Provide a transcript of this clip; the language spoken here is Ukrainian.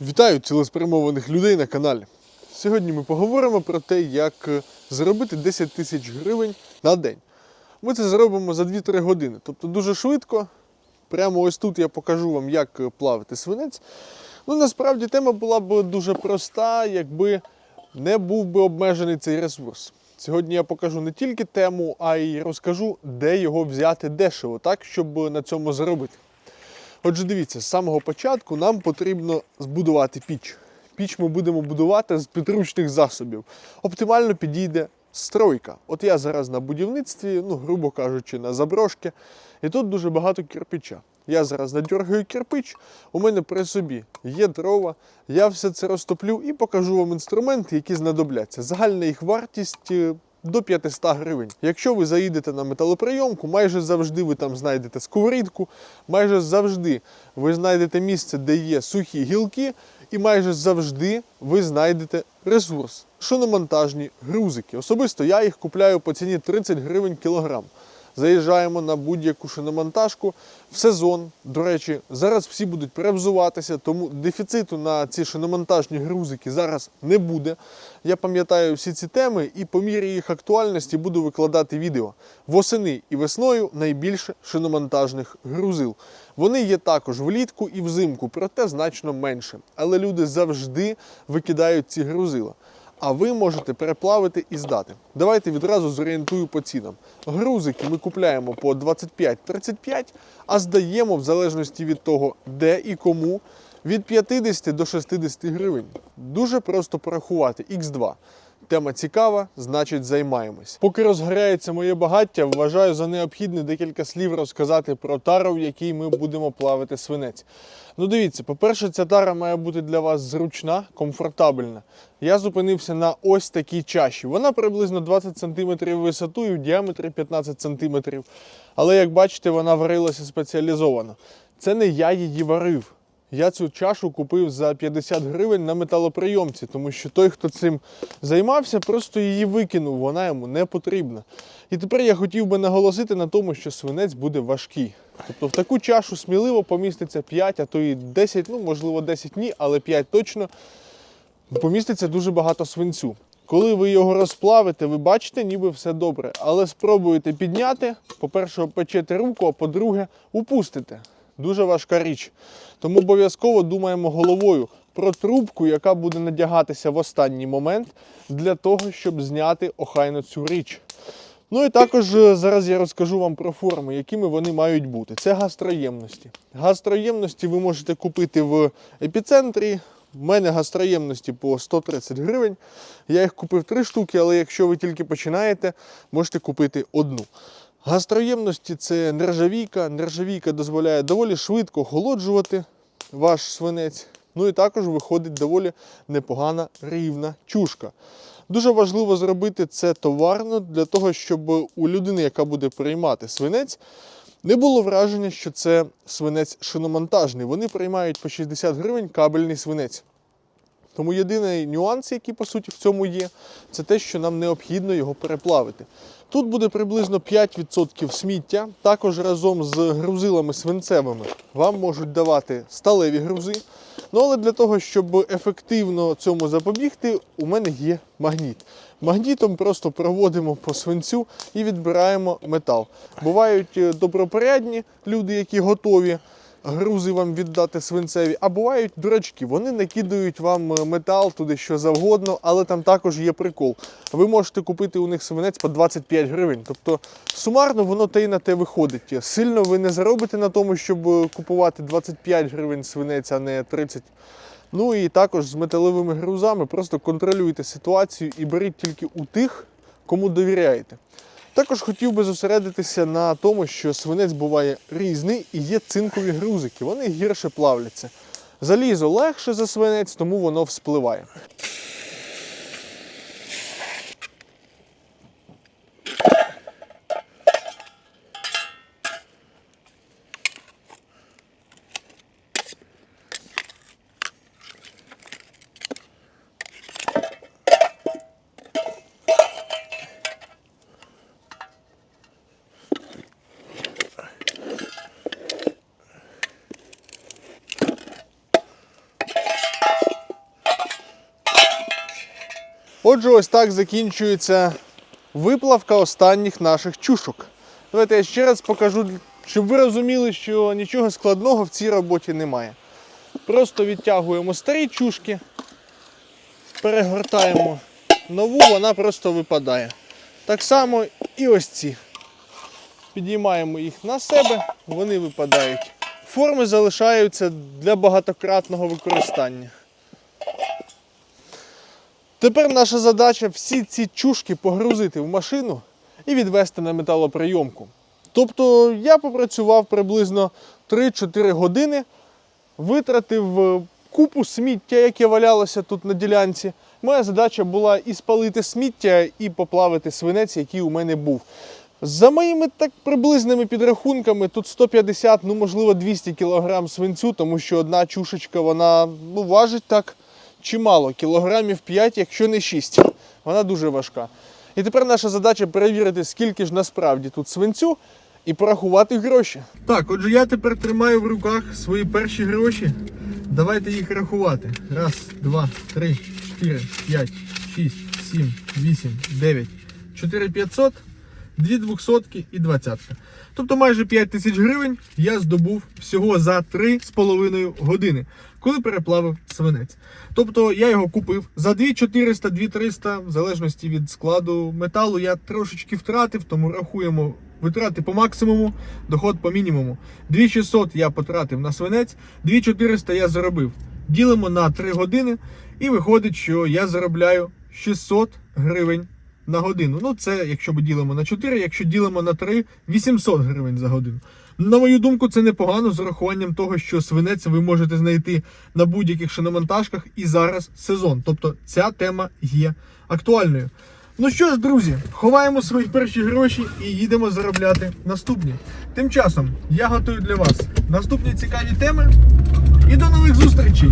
Вітаю цілеспрямованих людей на каналі. Сьогодні ми поговоримо про те, як е, заробити 10 тисяч гривень на день. Ми це зробимо за 2-3 години, тобто дуже швидко. Прямо ось тут я покажу вам, як е, плавити свинець. Ну, насправді тема була б дуже проста, якби не був би обмежений цей ресурс. Сьогодні я покажу не тільки тему, а й розкажу, де його взяти дешево, так, щоб на цьому заробити. Отже, дивіться, з самого початку нам потрібно збудувати піч. Піч ми будемо будувати з підручних засобів. Оптимально підійде стройка. От я зараз на будівництві, ну, грубо кажучи, на заброшки, і тут дуже багато кирпича. Я зараз надергаю кирпич, у мене при собі є дрова, я все це розтоплю і покажу вам інструменти, які знадобляться. Загальна їх вартість е, до 500 гривень. Якщо ви заїдете на металоприйомку, майже завжди ви там знайдете сковорідку, майже завжди ви знайдете місце, де є сухі гілки, і майже завжди ви знайдете ресурс. Шиномонтажні грузики. Особисто я їх купляю по ціні 30 гривень кілограм. Заїжджаємо на будь-яку шиномонтажку в сезон. До речі, зараз всі будуть перевзуватися, тому дефіциту на ці шиномонтажні грузики зараз не буде. Я пам'ятаю всі ці теми і по мірі їх актуальності буду викладати відео. Восени і весною найбільше шиномонтажних грузил. Вони є також влітку і взимку, проте значно менше. Але люди завжди викидають ці грузила а ви можете переплавити і здати. Давайте відразу зорієнтую по цінам. Грузики ми купляємо по 25-35, а здаємо в залежності від того, де і кому. Від 50 до 60 гривень. Дуже просто порахувати. Х2. Тема цікава, значить займаємось. Поки розгорається моє багаття, вважаю за необхідне декілька слів розказати про тару, в якій ми будемо плавити свинець. Ну дивіться, по-перше, ця тара має бути для вас зручна, комфортабельна. Я зупинився на ось такій чаші. Вона приблизно 20 см висотою, в діаметрі 15 см. Але як бачите, вона варилася спеціалізовано. Це не я її варив. Я цю чашу купив за 50 гривень на металоприйомці, тому що той, хто цим займався, просто її викинув, вона йому не потрібна. І тепер я хотів би наголосити на тому, що свинець буде важкий. Тобто в таку чашу сміливо поміститься 5, а то і 10, ну можливо 10 ні, але 5 точно. Поміститься дуже багато свинцю. Коли ви його розплавите, ви бачите, ніби все добре. Але спробуєте підняти, по-перше, опечете руку, а по-друге, упустите. Дуже важка річ. Тому обов'язково думаємо головою про трубку, яка буде надягатися в останній момент для того, щоб зняти охайно цю річ. Ну і також е, зараз я розкажу вам про форми, якими вони мають бути. Це гастроємності. Гастроємності ви можете купити в епіцентрі. У мене гастроємності по 130 гривень. Я їх купив три штуки, але якщо ви тільки починаєте, можете купити одну. Гастроємності це нержавійка. Нержавійка дозволяє доволі швидко охолоджувати ваш свинець. Ну і також виходить доволі непогана рівна чушка. Дуже важливо зробити це товарно для того, щоб у людини, яка буде приймати свинець, не було враження, що це свинець шиномонтажний. Вони приймають по 60 гривень кабельний свинець. Тому єдиний нюанс, який по суті в цьому є, це те, що нам необхідно його переплавити. Тут буде приблизно 5% сміття. Також разом з грузилами свинцевими вам можуть давати сталеві грузи. Ну але для того, щоб ефективно цьому запобігти, у мене є магніт. Магнітом просто проводимо по свинцю і відбираємо метал. Бувають е, добропорядні люди, які готові грузи вам віддати свинцеві, а бувають дурачки. Вони накидають вам е, метал туди що завгодно, але там також є прикол. Ви можете купити у них свинець по 25 гривень. Тобто сумарно воно те й на те виходить. Сильно ви не заробите на тому, щоб е, купувати 25 гривень свинець, а не 30. Ну і також з металевими грузами просто контролюйте ситуацію і беріть тільки у тих, кому довіряєте. Також хотів би зосередитися на тому, що свинець буває різний і є цинкові грузики. Вони гірше плавляться. Залізо легше за свинець, тому воно вспливає. Отже, ось так закінчується виплавка останніх наших чушок. Давайте я ще раз покажу, щоб ви розуміли, що нічого складного в цій роботі немає. Просто відтягуємо старі чушки, перегортаємо нову, вона просто випадає. Так само і ось ці. Підіймаємо їх на себе, вони випадають. Форми залишаються для багатократного використання. Тепер наша задача всі ці чушки погрузити в машину і відвести на металоприйомку. Тобто я попрацював приблизно 3-4 години, витратив е, купу сміття, яке валялося тут на ділянці. Моя задача була і спалити сміття, і поплавити свинець, який у мене був. За моїми так приблизними підрахунками, тут 150, ну можливо 200 кг свинцю, тому що одна чушечка вона ну, важить так чимало, кілограмів 5, якщо не 6. Вона дуже важка. І тепер наша задача перевірити, скільки ж насправді тут свинцю і порахувати гроші. Так, отже, я тепер тримаю в руках свої перші гроші. Давайте їх рахувати. Раз, два, три, чотири, п'ять, шість, сім, вісім, дев'ять, чотири п'ятсот, дві двохсотки і двадцятка. Тобто майже 5 тисяч гривень я здобув всього за 3,5 години, коли переплавив свинець. Тобто я його купив за 2400, 2300, в залежності від складу металу, я трошечки втратив, тому рахуємо витрати по максимуму, доход по мінімуму. 2600 я потратив на свинець, 2400 я заробив. Ділимо на 3 години, і виходить, що я заробляю 600 гривень на годину. Ну, це якщо ми ділимо на 4, якщо ділимо на 3, 800 гривень за годину. На мою думку, це непогано з урахуванням того, що свинець ви можете знайти на будь-яких шиномонтажках і зараз сезон. Тобто ця тема є актуальною. Ну що ж, друзі, ховаємо свої перші гроші і їдемо заробляти наступні. Тим часом я готую для вас наступні цікаві теми. І до нових зустрічей!